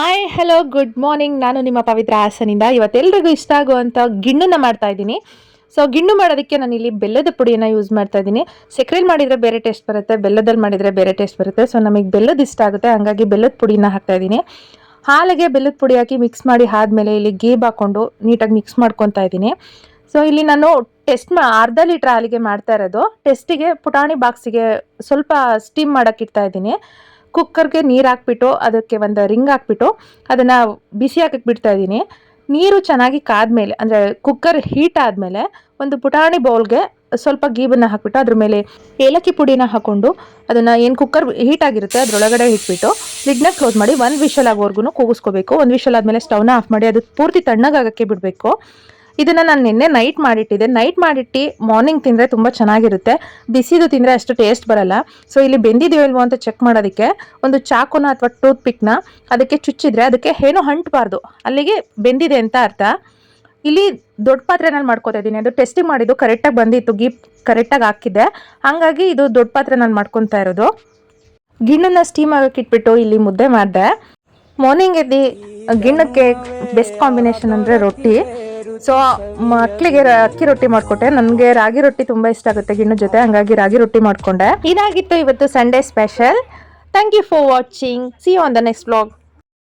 Hi hello good morning ನಾನು ನಿಮ್ಮ ಪವಿತ್ರ ಹಾಸನಿಂದ. ಇವತ್ತೆಲ್ಲರಿಗೂ ಇಷ್ಟ ಆಗುವಂಥ ಗಿಣ್ಣನ್ನು ಮಾಡ್ತಾ ಇದ್ದೀನಿ. ಸೊ ಗಿಣ್ಣು ಮಾಡೋದಕ್ಕೆ ನಾನು ಇಲ್ಲಿ ಬೆಲ್ಲದ ಪುಡಿಯನ್ನು ಯೂಸ್ ಮಾಡ್ತಾ ಇದ್ದೀನಿ. ಸಕ್ಕರೆಲಿ ಮಾಡಿದರೆ ಬೇರೆ ಟೇಸ್ಟ್ ಬರುತ್ತೆ, ಬೆಲ್ಲದಲ್ಲಿ ಮಾಡಿದರೆ ಬೇರೆ ಟೇಸ್ಟ್ ಬರುತ್ತೆ. ಸೊ ನಮಗೆ ಬೆಲ್ಲದ ಇಷ್ಟ ಆಗುತ್ತೆ. ಹಾಗಾಗಿ ಬೆಲ್ಲದ ಪುಡಿನ ಹಾಕ್ತಾ ಇದ್ದೀನಿ. ಹಾಲಿಗೆ ಬೆಲ್ಲದ ಪುಡಿ ಹಾಕಿ ಮಿಕ್ಸ್ ಮಾಡಿ ಆದಮೇಲೆ ಇಲ್ಲಿ ಗೇಬ್ ಹಾಕ್ಕೊಂಡು ನೀಟಾಗಿ ಮಿಕ್ಸ್ ಮಾಡ್ಕೊತಾ ಇದ್ದೀನಿ. ಸೊ ಇಲ್ಲಿ ನಾನು ಟೆಸ್ಟ್ ಮಾ ಅರ್ಧ ಲೀಟ್ರ್ ಹಾಲಿಗೆ ಮಾಡ್ತಾ ಇರೋದು. ಟೆಸ್ಟಿಗೆ ಪುಟಾಣಿ ಬಾಕ್ಸಿಗೆ ಸ್ವಲ್ಪ ಸ್ಟೀಮ್ ಮಾಡೋಕ್ಕಿಡ್ತಾ ಇದ್ದೀನಿ. ಕುಕ್ಕರ್ಗೆ ನೀರು ಹಾಕ್ಬಿಟ್ಟು, ಅದಕ್ಕೆ ಒಂದು ರಿಂಗ್ ಹಾಕ್ಬಿಟ್ಟು, ಅದನ್ನು ಬಿಸಿ ಹಾಕಕ್ಕೆ ಬಿಡ್ತಾ ಇದ್ದೀನಿ. ನೀರು ಚೆನ್ನಾಗಿ ಕಾದ್ಮೇಲೆ, ಅಂದರೆ ಕುಕ್ಕರ್ ಹೀಟ್ ಆದಮೇಲೆ ಒಂದು ಪುಟಾಣಿ ಬೌಲ್ಗೆ ಸ್ವಲ್ಪ ಗೀಬನ್ನು ಹಾಕ್ಬಿಟ್ಟು, ಅದ್ರ ಮೇಲೆ ಏಲಕ್ಕಿ ಪುಡಿನ ಹಾಕ್ಕೊಂಡು ಅದನ್ನು ಏನು ಕುಕ್ಕರ್ ಹೀಟ್ ಆಗಿರುತ್ತೆ, ಅದರೊಳಗಡೆ ಇಟ್ಬಿಟ್ಟು ಲಿಡ್ನ ಕ್ಲೋಸ್ ಮಾಡಿ, ಒಂದು ವಿಷಲ್ ಆಗೋವರೆಗೂ ಕೂಗಿಸ್ಕೋಬೇಕು. ಒಂದು ವಿಷಲ್ ಆದಮೇಲೆ ಸ್ಟವ್ನ ಆಫ್ ಮಾಡಿ, ಅದು ಪೂರ್ತಿ ತಣ್ಣಗಾಗಕ್ಕೆ ಬಿಡಬೇಕು. ಇದನ್ನು ನಾನು ನಿನ್ನೆ ನೈಟ್ ಮಾಡಿಟ್ಟಿದ್ದೆ. ನೈಟ್ ಮಾಡಿಟ್ಟು ಮಾರ್ನಿಂಗ್ ತಿಂದರೆ ತುಂಬ ಚೆನ್ನಾಗಿರುತ್ತೆ. ಬಿಸಿದು ತಿಂದರೆ ಅಷ್ಟು ಟೇಸ್ಟ್ ಬರಲ್ಲ. ಸೊ ಇಲ್ಲಿ ಬೆಂದಿದೆಯೋ ಇಲ್ವೋ ಅಂತ ಚೆಕ್ ಮಾಡೋದಕ್ಕೆ ಒಂದು ಚಾಕುನ ಅಥವಾ ಟೂತ್ ಪಿಕ್ನ ಅದಕ್ಕೆ ಚುಚ್ಚಿದ್ರೆ ಅದಕ್ಕೆ ಏನೂ ಹಂಟಬಾರ್ದು. ಅಲ್ಲಿಗೆ ಬೆಂದಿದೆ ಅಂತ ಅರ್ಥ. ಇಲ್ಲಿ ದೊಡ್ಡ ಪಾತ್ರೆನಲ್ಲಿ ಮಾಡ್ಕೋತಾ ಇದ್ದೀನಿ. ಅದು ಟೆಸ್ಟಿಂಗ್ ಮಾಡಿದ್ದು ಕರೆಕ್ಟಾಗಿ ಬಂದಿತ್ತು. ಗೀಪ್ ಕರೆಕ್ಟಾಗಿ ಹಾಕಿದ್ದೆ. ಹಾಗಾಗಿ ಇದು ದೊಡ್ಡ ಪಾತ್ರೆನಲ್ಲಿ ಮಾಡ್ಕೊತಾ ಇರೋದು. ಗಿಣ್ಣನ್ನ ಸ್ಟೀಮ್ ಆಗಕ್ಕೆ ಇಟ್ಬಿಟ್ಟು ಇಲ್ಲಿ ಮುದ್ದೆ ಮಾಡಿದೆ. ಮಾರ್ನಿಂಗ್ ಎದ್ದು ಗಿಣ್ಣಕ್ಕೆ ಬೆಸ್ಟ್ ಕಾಂಬಿನೇಷನ್ ಅಂದರೆ ರೊಟ್ಟಿ. ಸೊ ಮಕ್ಕಳಿಗೆ ಅಕ್ಕಿ ರೊಟ್ಟಿ ಮಾಡಿಕೊಟ್ಟೆ. ನನಗೆ ರಾಗಿ ರೊಟ್ಟಿ ತುಂಬ ಇಷ್ಟ ಆಗುತ್ತೆ ಗಿಣ್ಣು ಜೊತೆ. ಹಂಗಾಗಿ ರಾಗಿ ರೊಟ್ಟಿ ಮಾಡಿಕೊಂಡೆ. ಇದಾಗಿತ್ತು ಇವತ್ತು Sunday special thank you for watching see on the next blog